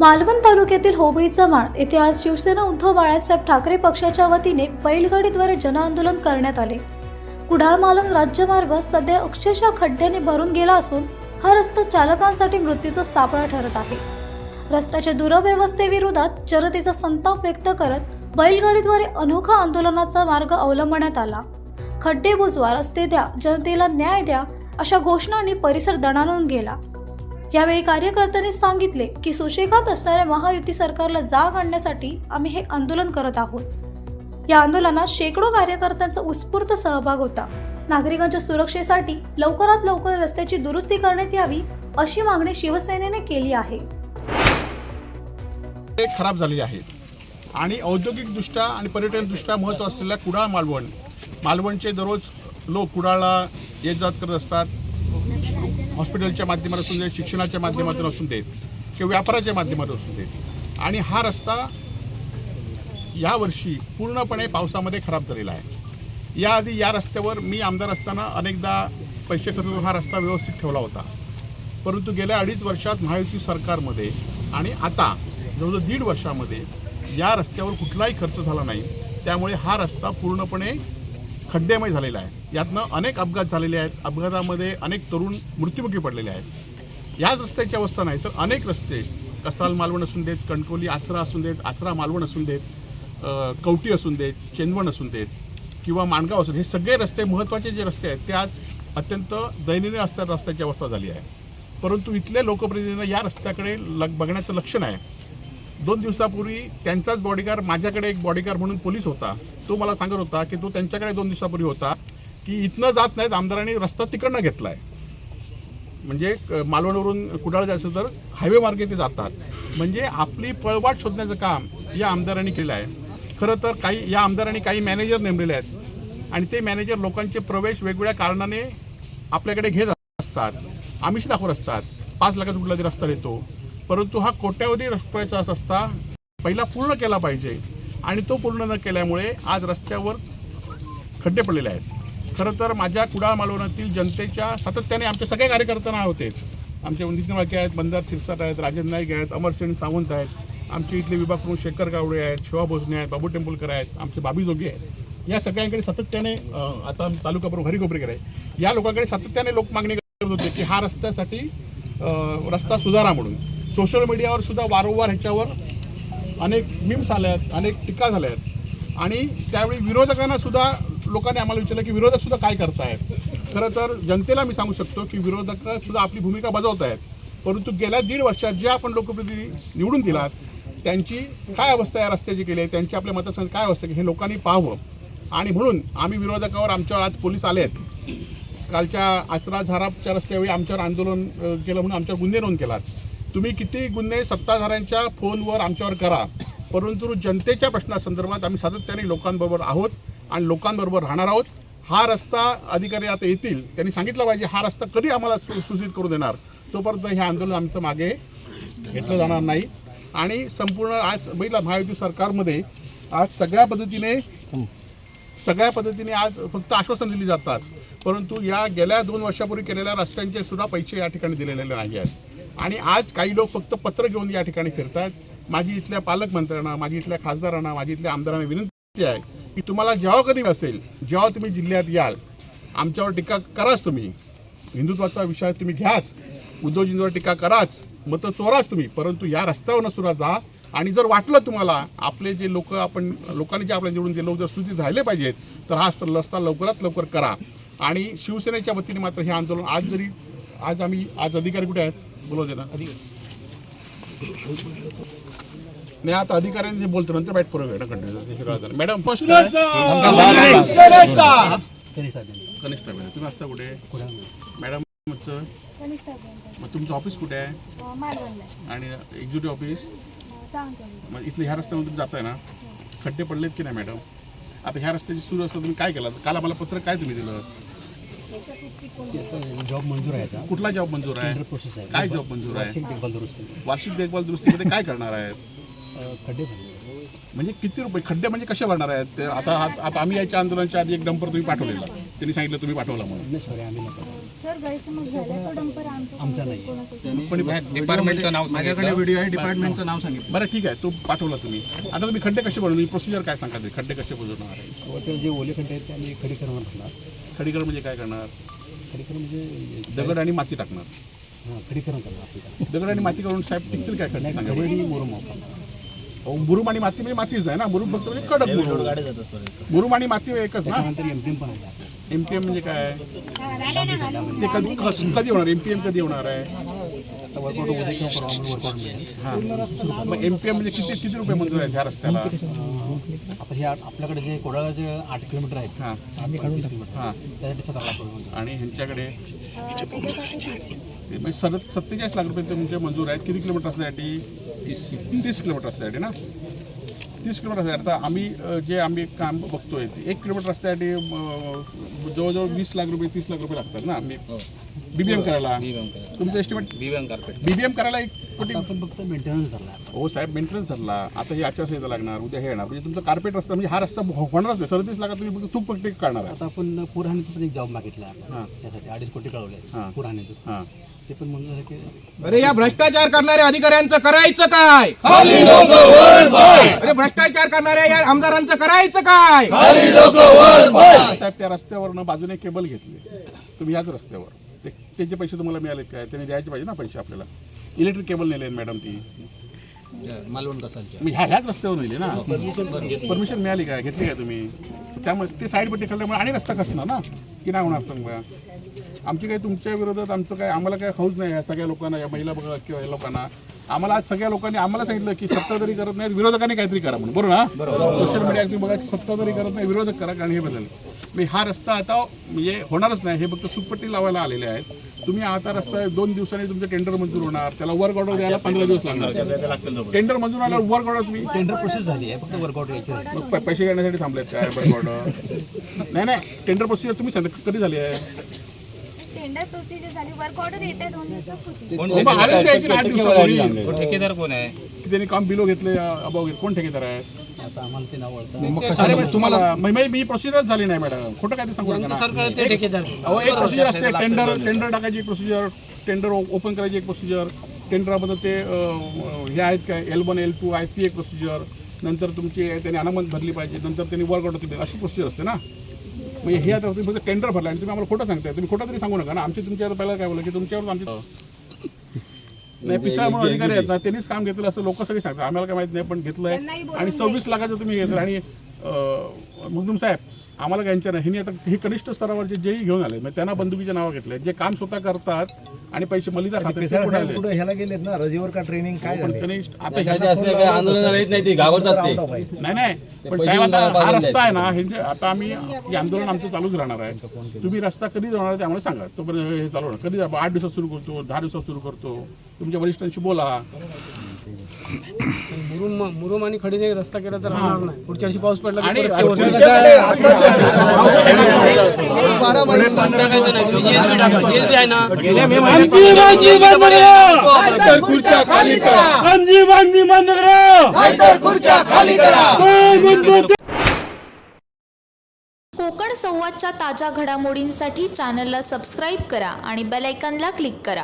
मालवण तालुक्यातील होबळीचा चव्हाण येथे आज शिवसेना उद्धव बाळासाहेब ठाकरे पक्षाच्या वतीने बैलगाडीद्वारे जनआंदोलन करण्यात आले. कुडाळ मालवण राज्यमार्ग सध्या अक्षरशः खड्ड्याने भरून गेला असून हा रस्ता चालकांसाठी मृत्यूचा सापळा ठरत आहे. रस्त्याच्या दुरव्यवस्थेविरोधात जनतेचा संताप व्यक्त करत बैलगाडीद्वारे अनोखा आंदोलनाचा मार्ग अवलंबण्यात आला. खड्डे बुजवा रस्ते द्या जनतेला न्याय द्या अशा घोषणांनी परिसर दणाणून गेला. यावेळी कार्यकर्त्यांनी सांगितले की सुशेगात असणाऱ्या महायुती सरकारला जाग आणण्यासाठी आम्ही हे आंदोलन करत आहोत. या आंदोलनात शेकडो कार्यकर्त्यांचा उत्स्फूर्त सहभाग होता. नागरिकांच्या सुरक्षेसाठी लवकरात लवकर रस्त्याची दुरुस्ती करण्यात यावी अशी मागणी शिवसेनेने केली आहे. ते खराब झालेले आहे. आणि औद्योगिकदृष्ट्या आणि पर्यटनदृष्ट्या महत्त्व असलेल्या कुडाळ मालवण मालवणचे दररोज लोक कुडाळला येत जात करत असतात. हॉस्पिटलच्या माध्यमातून असून देत शिक्षणाच्या माध्यमातून असून देत किंवा व्यापाराच्या माध्यमातून असून देत. आणि हा रस्ता यावर्षी पूर्णपणे पावसामध्ये खराब झालेला आहे. याआधी या रस्त्यावर मी आमदार असताना अनेकदा पैसे खर्च हा रस्ता व्यवस्थित ठेवला होता. परंतु गेल्या अडीच वर्षात महायुती सरकारमध्ये आणि आता जवळजवळ दीड वर्षामध्ये या रस्त्यावर कुठलाही खर्च झाला नाही. त्यामुळे हा रस्ता पूर्णपणे खड्डेमय झालेला आहे. यातनं अनेक अपघात झालेले आहेत. अपघातामध्ये अनेक तरुण मृत्युमुखी पडलेले आहेत. याच रस्त्याची अवस्था नाही तर अनेक रस्ते कसाल मालवण असून देत कणकोली आचरा असून देत आचरा मालवण असून देत कवटी असून देत चेंदवण असून देत किंवा माणगाव असून हे सगळे रस्ते महत्त्वाचे जे रस्ते आहेत ते आज अत्यंत दयनीय असता रस्त्याची अवस्था झाली आहे. परंतु इथले लोकप्रतिनिधींना या रस्त्याकडे लग बघण्याचं लक्ष नाही दोन दिवसापूर्वी त्यांचाच बॉडीगार माझ्याकडे एक बॉडीगार म्हणून पोलीस होता. तो मला सांगत होता की तो त्यांच्याकडे दोन दिवसापूर्वी होता की इथनं जात नाहीत आमदारांनी रस्ता तिकडनं घेतला आहे म्हणजे मालवणवरून कुडाळ जायचं तर हायवे मार्गे ते जातात. म्हणजे आपली पळवाट शोधण्याचं काम या आमदारांनी केलं आहे. खरं तर काही या आमदारांनी काही मॅनेजर नेमलेले आहेत. आणि ते मॅनेजर लोकांचे प्रवेश वेगवेगळ्या कारणाने आपल्याकडे घेत असतात. आमिष दाखवत असतात. पाच लाखाचा कुठला तरी रस्ता देतो परंतु हा कोट्यावधी रुपयाचा रस्ता पहिला पूर्ण केला पाहिजे. आणि तो पूर्ण न केल्यामुळे आज रस्त्यावर खड्डे पडलेले आहेत. खरं तर माझ्या कुडाळ मालवणातील जनतेच्या सातत्याने आमचे सगळ्या कार्यकर्त्यांना होते. आमचे नितीन वाळके आहेत बंदार शिरसाट आहेत राजन नाईक आहेत अमरसेन सावंत आहेत. आमचे इथले विभाग प्रमुख शेखर गावडे आहेत शोभा भोसने आहेत बाबू टेंबुलकर आहेत आमचे बाबी जोगी आहेत. या सगळ्यांकडे सातत्याने आता तालुका प्रमुख हरिकोपरेकर आहे या लोकांकडे सातत्याने लोक मागणी करत होते की हा रस्त्यासाठी रस्ता सुधारा म्हणून. सोशल मीडियावर सुद्धा वारंवार ह्याच्यावर अनेक मिम्स आल्या आहेत अनेक टीका झाल्या आहेत. आणि त्यावेळी विरोधकांना सुद्धा लोकांनी आम्हाला विचारलं की विरोधक सुद्धा काय करतायत? खरं तर जनतेला मी सांगू शकतो की विरोधक सुद्धा आपली भूमिका बजावत आहेत परंतु गेल्या दीड वर्षात जे आपण लोकप्रतिनिधी निवडून दिलात त्यांची काय अवस्था या रस्त्याची केली आहे? त्यांची आपल्या मतदारसंघात काय अवस्था आहे? हे लोकांनी पाहावं. आणि म्हणून आम्ही विरोधकावर आमच्यावर आज पोलीस आले आहेत. कालच्या आचरा झाराच्या रस्त्यावेळी आमच्यावर आंदोलन केलं म्हणून आमच्यावर गुन्हे नोंद केलात. तुम्ही किती गुन्हे सत्ताधाऱ्यांच्या फोनवर आमच्यावर करा परंतु जनतेच्या प्रश्नासंदर्भात आम्ही सातत्याने लोकांबरोबर आहोत आणि लोकांबरोबर राहणार आहोत. हा रस्ता अधिकारी आता येतील त्यांनी सांगितलं पाहिजे हा रस्ता कधी आम्हाला सु सूचित करू देणार? तोपर्यंत हे आंदोलन आमचं मागे घेतलं जाणार नाही. आणि संपूर्ण आज बघितलं महायुती सरकारमध्ये आज सगळ्या पद्धतीने सगळ्या पद्धतीने आज फक्त आश्वासन दिली जातात. परंतु या गेल्या दोन वर्षापूर्वी केलेल्या रस्त्यांचे सुद्धा पैसे या ठिकाणी दिलेले नाही आहेत. आणि आज काही लोक फक्त पत्र घेऊन या ठिकाणी फिरत आहेत माझी इथल्या पालकमंत्र्यांना माझी इथल्या खासदारांना माझी इथल्या आमदारांना विनंती आहे की तुम्हाला जेव्हा कधी असेल जेव्हा तुम्ही जिल्ह्यात याल आमच्यावर टीका कराच तुम्ही. हिंदुत्वाचा विषय तुम्ही घ्याच. उद्योजींवर टीका कराच. मतं चोराच तुम्ही. परंतु या रस्त्यावरनं सुद्धा जा आणि जर वाटलं तुम्हाला आपले जे लोक आपण लोकांनी जे आपल्या निवडून जे लोक जर सूचित राहिले पाहिजेत तर हा रस्ता लवकरात लवकर करा. आणि शिवसेनेच्या वतीने मात्र हे आंदोलन आज जरी आज आम्ही आज अधिकारी कुठे आहेत? बोलव दे ना. नाही आता अधिकाऱ्यांनी जे बोलतो नंतर बॅट पुरवे ना कंटिन्यू. मॅडम फर्स्ट कनिष्ठ मॅडम तुम्ही असता कुठे? मॅडम मग तुमचं ऑफिस कुठे आहे? आणि एक्झिक्युटिव्ह ऑफिस सांगतो मग इथलं ह्या रस्त्यामध्ये तुम्ही जाताय ना? खड्डे पडलेत की नाही मॅडम? आता ह्या रस्त्याची सुरू असता तुम्ही काय केलं काल आम्हाला पत्र काय तुम्ही दिलं? जॉब मंजूर आहे का कुठला जॉब मंजूर आहे? प्रोसेस आहे. काय जॉब मंजूर आहे? वार्षिक देखभाल दुरुस्ती. वार्षिक देखभाल दुरुस्तीमध्ये काय करणार आहे? खड्डे. म्हणजे किती रुपये? खड्डे म्हणजे कसे भरणार आहेत? ते आता आता आम्ही याच्या आंदोलनाच्या आधी एक डंपर तुम्ही पाठवलेला. त्यांनी सांगितलं तुम्ही पाठवला म्हणून. सॉरी आम्ही आमचा नाही. पण डिपार्टमेंटचं नाव माझ्याकडे व्हिडिओ आहे डिपार्टमेंटचं नाव सांगितलं. बरं ठीक आहे. तो पाठवला तुम्ही. आता तुम्ही खड्डे कसे बनवणार प्रोसिजर काय सांगा ते? खड्डे कसे बुजवणार आहे? जे ओले खड्डे आहेत ते आम्ही खडीकरण करणार खडीकरण म्हणजे काय करणार? खडीकरण म्हणजे दगड आणि माती टाकणार. हां खडीकरण करणार दगड आणि माती करून साहेब टिकतील काय खड्डे सांगा खडी बरं. आणि मुरुम वापरणार. अहो, मुरुम आणि माती म्हणजे मातीच आहे ना? मुरुम फक्त म्हणजे कडक मुरुम. मुरुम आणि माती एकच ना? एम पण आहे. आपल्याला. एम पी एम म्हणजे काय? ते कधी कस- कधी होणार? एम पी एम कधी होणार आहे? आता वर्कआउट उद्या किंवा परवा आम्हाला वर्कआउट मिळेल हां. मग एम पी एम किती किती रुपये मंजूर आहेत ह्या रस्त्याला? आता हे आठ- आपल्याकडे जे कोडाळाचे आठ किलोमीटर आहेत हां. आम्ही काढून किलोमीटर हां. त्यासाठी सतरा लाख रुपये मंजूर. आणि ह्यांच्याकडे? ते म्हणजे सर सत्तेचाळीस लाख रुपये तुमचे मंजूर आहेत. किती किलोमीटर असण्यासाठी तीस तीस किलोमीटर असण्यासाठी ना? तीस किलोमीटर आता आम्ही जे आम्ही काम बघतोय ते एक किलोमीटर रस्त्यासाठी जवळजवळ वीस लाख रुपये तीस लाख रुपये लागतात ना आम्ही. बीबीएम करायला. तुमचं एस्टिमेट बीबीएम करायला एक आपण फक्त मेंटेनन्स धरला आहे. हो साहेब मेंटेनन्स धरला. आता हे आचारसंहिता लागणार उद्या हे येणार. म्हणजे तुमचा कार्पेट रस्ता म्हणजे हा रस्ता हो- होणारच नाही. सदतीस लाखात तुम्ही फक्त तूक पट्टी काढणार आहे. आता आपण पूरहानीतून पण एक जॉब मागितला हां. त्यासाठी अडीच कोटी कळवले हां. हां. ते पण झालं की अरे या भ्रष्टाचार करणाऱ्या अधिकाऱ्यांचं करायचं काय? अरे भ्रष्टाचार करणाऱ्या या आमदारांचं करायचं काय? साहेब त्या रस्त्यावरनं बाजूने केबल घेतली. तुम्ही याच रस्त्यावर. ते त्याचे पैसे तुम्हाला मिळाले काय? त्याने द्यायचे पाहिजे ना पैसे आपल्याला? इलेक्ट्रिक केबल नेले मॅडम ती. मालवण कसालच्या. मी ह्या ह्याच रस्त्यावर नेली ना. परमिशन मिळाली काय घेतली काय तुम्ही? त्यामुळे ते साईड पट्टी खाल्ल्यामुळे आणि रस्ता कसणार ना? की नाही होणार सांग? बघा आमची काही तुमच्या विरोधात आमचं काय आम्हाला काय हौस नाही या सगळ्या लोकांना या महिला बघा किंवा या लोकांना. आम्हाला आज सगळ्या लोकांनी आम्हाला सांगितलं की सत्ताधारी करत नाहीत विरोधकांनी काहीतरी करा म्हणून. बरोबर ना? सोशल मीडिया तुम्ही बघा सत्ताधारी करत नाही विरोधक करा कारण हे बदल. मी हा रस्ता आता म्हणजे होणारच नाही. हे फक्त सुटपट्टी लावायला आलेले आहेत. तुम्ही आता रस्ता दोन दिवसांनी तुमचं टेंडर मंजूर होणार. त्याला वर्क ऑर्डर द्यायला पंधरा दिवस लागणार. टेंडर मंजूर आल्यावर वर्क ऑर्डर तुम्ही? टेंडर प्रोसेस झाली आहे फक्त. मग पै- पैसे घेण्यासाठी थांबलेत काय वर्क ऑर्डर नाही नाही. टेंडर प्रोसिजर तुम्ही सांगा कधी झाली आहे? टेंडर प्रोसिजर झाली वर्क ऑर्डर दोन दिवसात ठेकेदार कोण आहे? त्यांनी काम बिलो घेतले अभाव घेतले कोण ठेकेदार आहे? आता आम्हाला ते नाव ओळखतं अरे मग तुम्हाला मी- मी- मी प्रोसिजरच झाली नाही मॅडम खोटं काय ते सांगू नका ना. एक- अहो एक प्रोसिजर असते. टेंडर टेंडर टाकायची एक प्रोसिजर टेंडर ओपन करायची एक प्रोसिजर टेंडराबद्दल ते अं, हे आहेत काय एल वन एल टू आहेत ती एक प्रोसिजर नंतर तुमची त्यांनी अनामत भरली पाहिजे. नंतर त्यांनी वर्क ऑर्डर दिली अशी प्रोसिजर असते ना? म्हणजे हे आता तुम्ही फक्त टेंडर भरला आणि तुम्ही आम्हाला खोटं सांगताय. तुम्ही खोटं तरी सांगू नका ना. आमची तुमच्या पहिला काय बोललं की तुमच्यावर आमची नाही पिसाळ म्हणून अधिकारी आहेत ना त्यांनीच काम घेतलं असं लोक सगळे सांगतात. आम्हाला काय माहीत नाही पण घेतलंय. आणि सव्वीस लाखाचं तुम्ही घेतलं. आणि अं, मुगदुम साहेब आम्हाला काय यांच्या नाही. ह्यांनी आता हे कनिष्ठ स्तरावरचे जेही घेऊन आले म्हणजे त्यांना बंदुकीचे नावं घेतले. जे काम स्वतः करतात आणि पैसे मलिदा खातात पुढे ह्याला गेलेत ना रजेवर का ट्रेनिंग काय पण? कनिष्ठ आता आंदोलन येत नाही ते घाबरतात ते. नाही नाही पण साहेब आता हा रस्ता आहे ना हे आता आम्ही हे आंदोलन आमचं चालूच राहणार आहे. तुम्ही रस्ता कधी जाणार आहे ते आम्हाला सांगा. तोपर्यंत हे चालू होणार. कधी आठ दिवसात सुरू करतो दहा दिवसात सुरू करतो. तुमच्या वरिष्ठांशी बोला. मुरुम मुरुम आणि खडीने रस्ता केला तर राहणार नाही. पुढच्या वर्षी पाऊस पडला की आणि परत ते होणार. JSB आहे. ना कोकण संवादच्या ताज्या घडामोडींसाठी चॅनलला सबस्क्राईब करा आणि बेल आयकॉनला क्लिक करा.